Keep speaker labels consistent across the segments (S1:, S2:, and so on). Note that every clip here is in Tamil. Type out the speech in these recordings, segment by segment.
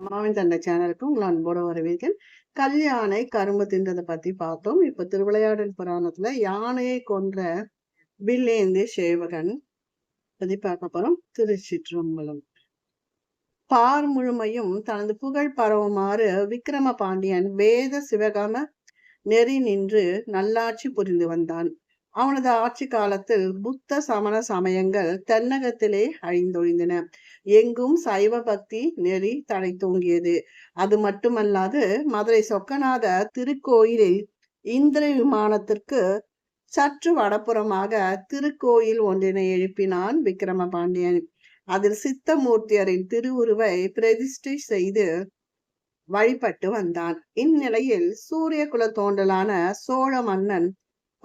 S1: மாவின் தந்தை சேனலுக்கு உங்களை அன்போடு வரவேற்கிறேன். கல்யாணை கரும்பு தின்றதை பத்தி பார்த்தோம். இப்ப திருவிளையாடல் புராணத்துல யானையை கொன்ற வில்லேந்து சேவகன் பத்தி பார்க்க போறோம். திருச்சிற்றம்பலம். பார் முழுமையும் தனது புகழ் பரவுமாறு விக்ரம பாண்டியன் வேத சிவகாம நெறி நின்று நல்லாட்சி புரிந்து வந்தான். அவனது ஆட்சி காலத்தில் புத்த சமண சமயங்கள் தென்னகத்திலே அழிந்தொழிந்தன. எங்கும் சைவ பக்தி நெறி தடை தூங்கியது. அது மட்டுமல்லாது மதுரை சொக்கநாத திருக்கோயிலில் இந்திர விமானத்திற்கு சற்று வடப்புறமாக திருக்கோயில் ஒன்றினை எழுப்பினான் விக்ரம பாண்டியன் அதில் சித்தமூர்த்தியரின் திருவுருவை பிரதிஷ்டை செய்து வழிபட்டு வந்தான். இந்நிலையில் சூரிய குல தோன்றலான சோழ மன்னன்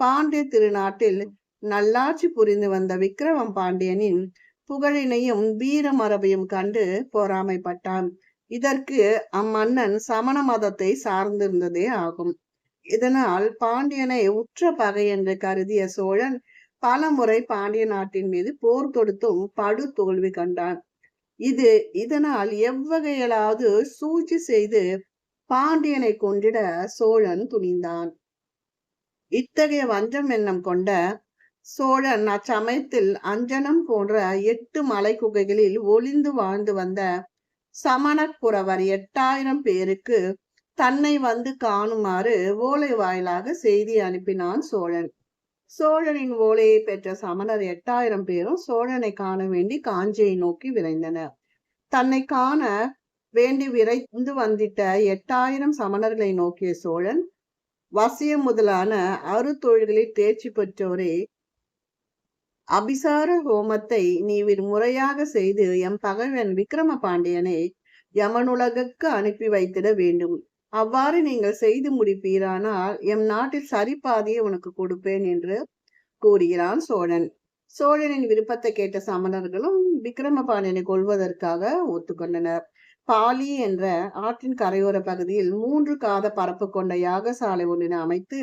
S1: பாண்டிய திருநாட்டில் நல்லாட்சி புரிந்து வந்த விக்ரமம் பாண்டியனின் புகழினையும் வீர மரபையும் கண்டு பொறாமைப்பட்டான். இதற்கு அம்மன்னன் சமண மதத்தை சார்ந்திருந்ததே ஆகும். இதனால் பாண்டியனை உற்ற பகை என்று கருதிய சோழன் பல முறை பாண்டிய நாட்டின் மீது போர் தொடுத்தும் படு தோல்வி கண்டான். இது இதனால் எவ்வகையிலாவது சூழ்ச்சி செய்து பாண்டியனை கொண்டிட சோழன் துணிந்தான். இத்தகைய வஞ்சம் எண்ணம் கொண்ட சோழன் அச்சமயத்தில் அஞ்சனம் போன்ற எட்டு மலை குகைகளில் ஒளிந்து வாழ்ந்து வந்த சமணப்புறவர் எட்டாயிரம் பேருக்கு தன்னை வந்து காணுமாறு ஓலை வாயிலாக செய்தி அனுப்பினான் சோழன். சோழனின் ஓலையை பெற்ற சமணர் எட்டாயிரம் பேரும் சோழனை காண வேண்டி காஞ்சியை நோக்கி விரைந்தனர். தன்னை காண வேண்டி விரைந்து வந்திட்ட எட்டாயிரம் சமணர்களை நோக்கிய சோழன் வசியம் முதலான அறுத்தொழில்களில் தேர்ச்சி பெற்றோரே அபிசார ஹோமத்தை நீ முறையாக செய்து எம் பகைவன் விக்ரம பாண்டியனை யமனுலகுக்கு அனுப்பி வைத்திட வேண்டும். அவ்வாறு நீங்கள் செய்து முடிப்பீரானால் எம் நாட்டில் சரிபாதியை உனக்கு கொடுப்பேன் என்று கூறுகிறான் சோழன். சோழனின் விருப்பத்தை கேட்ட சமணர்களும் விக்ரம பாண்டியனை கொள்வதற்காக ஒத்துக்கொண்டனர். பாலி என்ற ஆற்றின் கரையோர பகுதியில் மூன்று காத பரப்பு கொண்ட யாகசாலை ஒன்றினை அமைத்து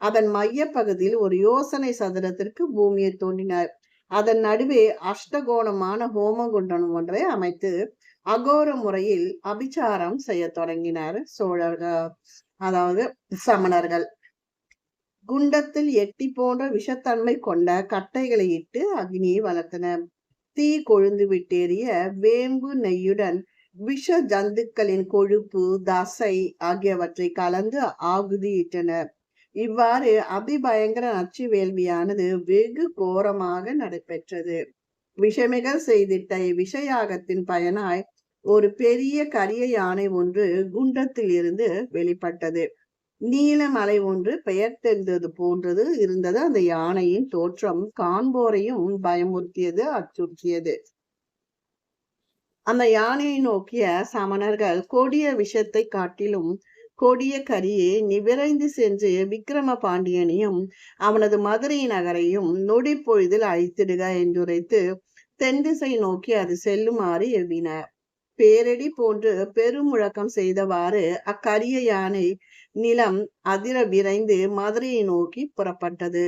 S1: அதன் மைய பகுதியில் ஒரு யோசனை சதுரத்திற்கு பூமியை தோண்டினார். அதன் நடுவே அஷ்டகோணமான ஹோமகுண்டம் ஒன்றை அமைத்து அகோர முறையில் அபிச்சாரம் செய்ய தொடங்கினார் சோழர்கள் அதாவது சமணர்கள். குண்டத்தில் எட்டி போன்ற விஷத்தன்மை கொண்ட கட்டைகளை இட்டு அக்னியை வளர்த்தனர். தீ கொழுந்து விட்டேறிய வேம்பு நெய்யுடன் விஷ ஜந்துக்களின் கொழுப்பு தசை ஆகியவற்றை கலந்து ஆகுதியிட்டனர். இவ்வாறு அதிபயங்கர நச்சு வேள்வியானது வெகு கோரமாக நடைபெற்றது. விஷமிக செய்திட்ட விஷயாகத்தின் பயனாய் ஒரு பெரிய கரிய யானை ஒன்று குண்டத்தில் இருந்து வெளிப்பட்டது நீலமலை ஒன்று பெயர் தெரிந்தது போன்றது. இருந்தது அந்த யானையின் தோற்றம் காண்போரையும் பயமுறுத்தியது அச்சுறுத்தியது. அந்த யானையை நோக்கிய சமணர்கள் கொடிய விஷத்தை காட்டிலும் கொடிய கரியே நிவிரைந்து சென்று விக்ரம பாண்டியனையும் அவனது மதுரை நகரையும் நொடி பொழுதில் அழித்திடுக என்றுரைத்து தென் திசை நோக்கி அது செல்லுமாறு எவ்வின பேரடி போன்று பெருமுழக்கம் செய்தவாறு அக்கரிய யானை நிலம் அதிர விரைந்து மதுரையை நோக்கி புறப்பட்டது.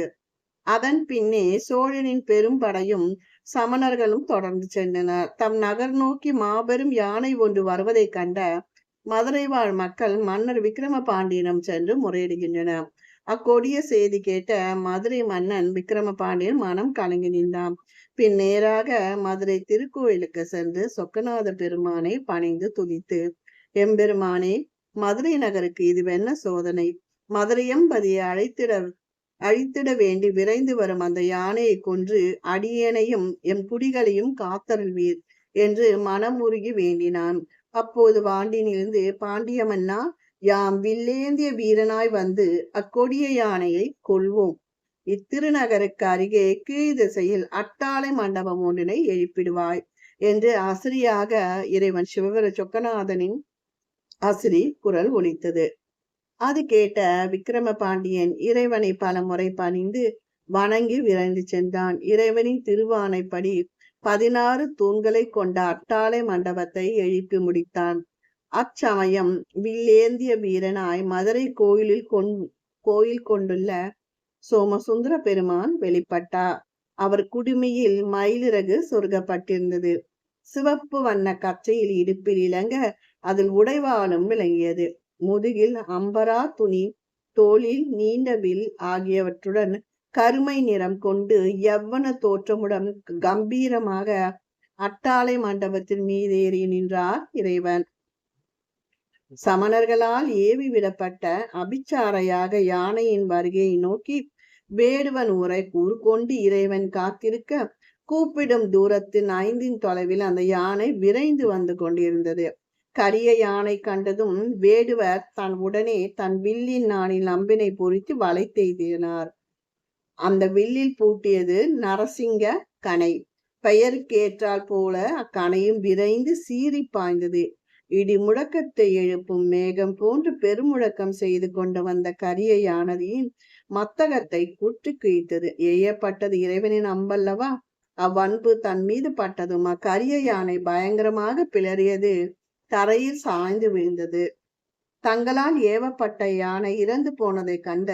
S1: அதன் பின்னே சோழனின் பெரும்படையும் சமணர்களும் தொடர்ந்து சென்றனர். தம் நகர் நோக்கி மாபெரும் யானை ஒன்று வருவதை கண்ட மதுரை வாழ் மக்கள் மன்னர் விக்ரம பாண்டியனம் சென்று முறையிடுகின்றனர். அக்கொடிய செய்தி கேட்ட மதுரை மன்னன் விக்ரம பாண்டியன் மனம் கலங்கி நின்றான். பின் நேராக மதுரை திருக்கோயிலுக்கு சென்று சொக்கநாத பெருமானை பணிந்து துதித்து எம்பெருமானே மதுரை நகருக்கு இதுவென்ன சோதனை? மதுரையம்பதியை அழைத்திட அழித்திட வேண்டி விரைந்து வரும் அந்த யானையை கொன்று அடியேனையும் எம் குடிகளையும் காத்தருள்வீர் என்று மனமுருகி வேண்டினான். அப்போது வாண்டினிலிருந்து பாண்டியமன்னா யாம் வில்லேந்திய வீரனாய் வந்து அக்கொடிய யானையை கொள்வோம் இத்திருநகருக்கு அருகே கீழ் திசையில் அட்டாளை மண்டபம் ஒன்றினை எழுப்பிடுவாய் என்று அசிரியாக இறைவன் சிவபெர சொக்கநாதனின் அசிரி குரல் ஒலித்தது. அது கேட்ட விக்ரம பாண்டியன் இறைவனை பல முறை பணிந்து வணங்கி விரைந்து சென்றான். இறைவனின் திருவானைப்படி பதினாறு தூண்களை கொண்ட அட்டாளை மண்டபத்தை எழுப்பி முடித்தான். அச்சமயம் வில்லேந்திய வீரனாய் மதுரை கோயிலில் கொண் கோயில் கொண்டுள்ள சோமசுந்தர பெருமான் வெளிப்பட்டார். அவர் குடுமியில் மயிலிறகு சொருகப்பட்டிருந்தது. சிவப்பு வண்ண கச்சையில் இடுப்பில் இளங்க அதில் உடைவாலும் விளங்கியது. முதுகில் அம்பரா துணி தோளில் நீண்ட வில் ஆகியவற்றுடன் கருமை நிறம் கொண்டு எவ்வன தோற்றமுடன் கம்பீரமாக அட்டாளை மண்டபத்தின் மீதேறி நின்றார் இறைவன். சமணர்களால் ஏவி விடப்பட்ட அபிச்சாரையாக யானையின் வருகையை நோக்கி வேடுவன் உரை கூறுகொண்டு இறைவன் காத்திருக்க கூப்பிடும் தூரத்தின் ஐந்தின் தொலைவில் அந்த யானை விரைந்து வந்து கொண்டிருந்தது. கரிய யானை கண்டதும் வேடுவர் தன் உடனே தன் வில்லின் நாணில் அம்பினை பொறித்து வலை தெய்தினார் அந்த வில்லில் பூட்டியது நரசிங்க கனை. பெயருக்கேற்றால் போல அக்கனையும் விரைந்து சீறி பாய்ந்தது. இடி முழக்கத்தை எழுப்பும் மேகம் போன்று பெருமுழக்கம் செய்து கொண்டு வந்த கரிய யானதியின் மத்தகத்தை குற்று கிழித்தது. எய்யப்பட்டது இறைவனின் அம்பல்லவா? அவ்வன்பு தன் மீது பட்டதும் அக்கரிய யானை பயங்கரமாக பிளறியது. தரையில் சாய்ந்து விழுந்தது. தங்களால் ஏவப்பட்ட யானை இறந்து போனதை கண்ட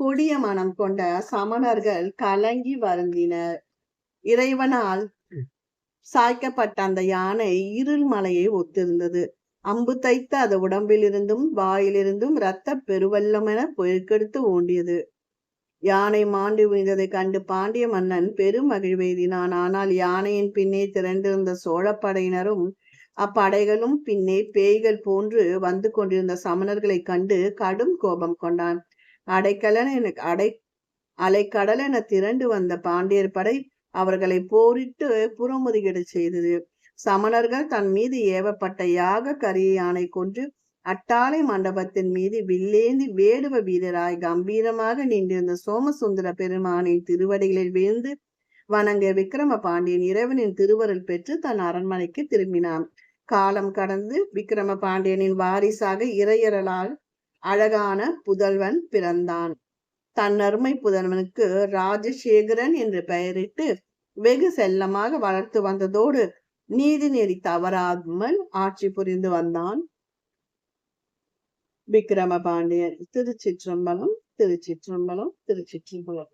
S1: கொடிய மனம் கொண்ட சமணர்கள் கலங்கி வருந்தினர். இறைவனால் சாய்க்கப்பட்ட அந்த யானை இருள் மலையை ஒத்திருந்தது. அம்பு தைத்த அது உடம்பிலிருந்தும் வாயிலிருந்தும் இரத்த பெருவெள்ளமென பெருக்கெடுத்து ஓண்டியது யானை மாண்டு விழுந்ததை கண்டு பாண்டிய மன்னன் பெரும் மகிழ்வெய்தினான் ஆனால் யானையின் பின்னே திரண்டிருந்த சோழப்படையினரும் அப்படைகளும் பின்னே பேய்கள் போன்று வந்து கொண்டிருந்த சமணர்களை கண்டு கடும் கோபம் கொண்டான். அடைக்கலன் அடை அலைக்கடல் என திரண்டு வந்த பாண்டியர் படை அவர்களை போரிட்டு புறமுதுகிட செய்தது. சமணர்கள் தன் மீது ஏவப்பட்ட யாக கரியானை கொன்று அட்டாளை மண்டபத்தின் மீது வில்லேந்தி வேடுவ வீரராய் கம்பீரமாக நின்றிருந்த சோமசுந்தர பெருமானின் திருவடிகளில் வீழ்ந்து வணங்க விக்ரம பாண்டியன் இறைவனின் திருவருள் பெற்று தன் அரண்மனைக்கு திரும்பினான். காலம் கடந்து விக்ரம பாண்டியனின் வாரிசாக இறையரலால் அழகான புதல்வன் பிறந்தான். தன் அருமை புதல்வனுக்கு ராஜசேகரன் என்று பெயரிட்டு வெகு செல்லமாக வளர்த்து வந்ததோடு நீதி நெறி தவறாமல் ஆட்சி புரிந்து வந்தான். விக்ரம பாண்டியன் திருச்சிற்றம்பலம் திருச்சிற்றம்பலம் திருச்சிற்றம்பலம்.